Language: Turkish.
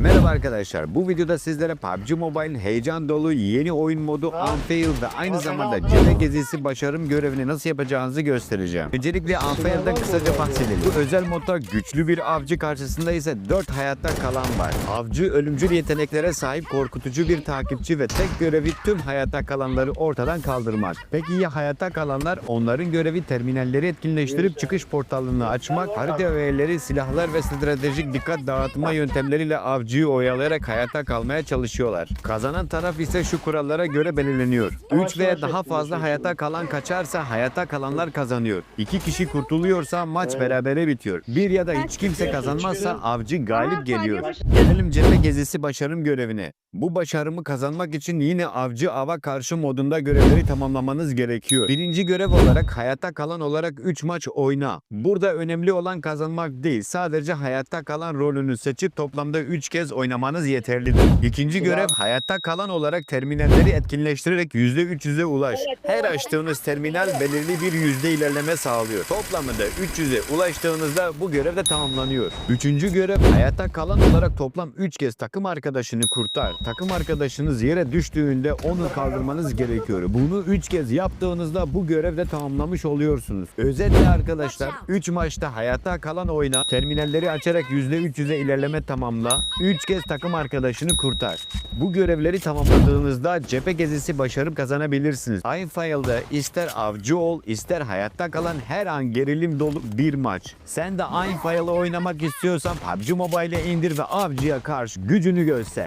Merhaba arkadaşlar. Bu videoda sizlere PUBG Mobile'in heyecan dolu yeni oyun modu Unfailed ve aynı zamanda cephe gezisi başarım görevini nasıl yapacağınızı göstereceğim. Öncelikle Unfailed'dan kısaca bahsedelim. Bu özel modda güçlü bir avcı karşısında ise 4 hayatta kalan var. Avcı ölümcül yeteneklere sahip korkutucu bir takipçi ve tek görevi tüm hayatta kalanları ortadan kaldırmak. Peki ya hayatta kalanlar? Onların görevi terminalleri etkinleştirip çıkış portalını açmak, harita öğeleri, silahlar ve stratejik dikkat dağıtma yöntemleriyle avcıyı oyalayarak hayatta kalmaya çalışıyorlar. Kazanan taraf ise şu kurallara göre belirleniyor. 3 veya daha fazla hayatta kalan kaçarsa hayatta kalanlar kazanıyor. 2 kişi kurtuluyorsa maç berabere bitiyor. Bir ya da hiç kimse kazanmazsa avcı galip geliyor. Gelelim cephe gezisi başarım görevine. Bu başarımı kazanmak için yine avcı ava karşı modunda görevleri tamamlamanız gerekiyor. Birinci görev olarak hayatta kalan olarak 3 maç oyna. Burada önemli olan kazanmak değil, sadece hayatta kalan rolünü seçip toplamda 3 kez oynamanız yeterlidir. İkinci görev hayatta kalan olarak terminalleri etkinleştirerek %300'e ulaş. Her açtığınız terminal belirli bir yüzde ilerleme sağlıyor. Toplamında 300'e ulaştığınızda bu görev de tamamlanıyor. Üçüncü görev hayatta kalan olarak toplam 3 kez takım arkadaşını kurtar. Takım arkadaşınız yere düştüğünde onu kaldırmanız gerekiyor. Bunu 3 kez yaptığınızda bu görevde tamamlamış oluyorsunuz. Özetle arkadaşlar 3 maçta hayatta kalan oyna, terminalleri açarak %300'e ilerleme tamamla, 3 kez takım arkadaşını kurtar. Bu görevleri tamamladığınızda cephe gezisi başarıp kazanabilirsiniz. Einfile'da ister avcı ol, ister hayatta kalan her an gerilim dolu bir maç. Sen de Einfile'ı oynamak istiyorsan PUBG Mobile'e indir ve avcıya karşı gücünü göster.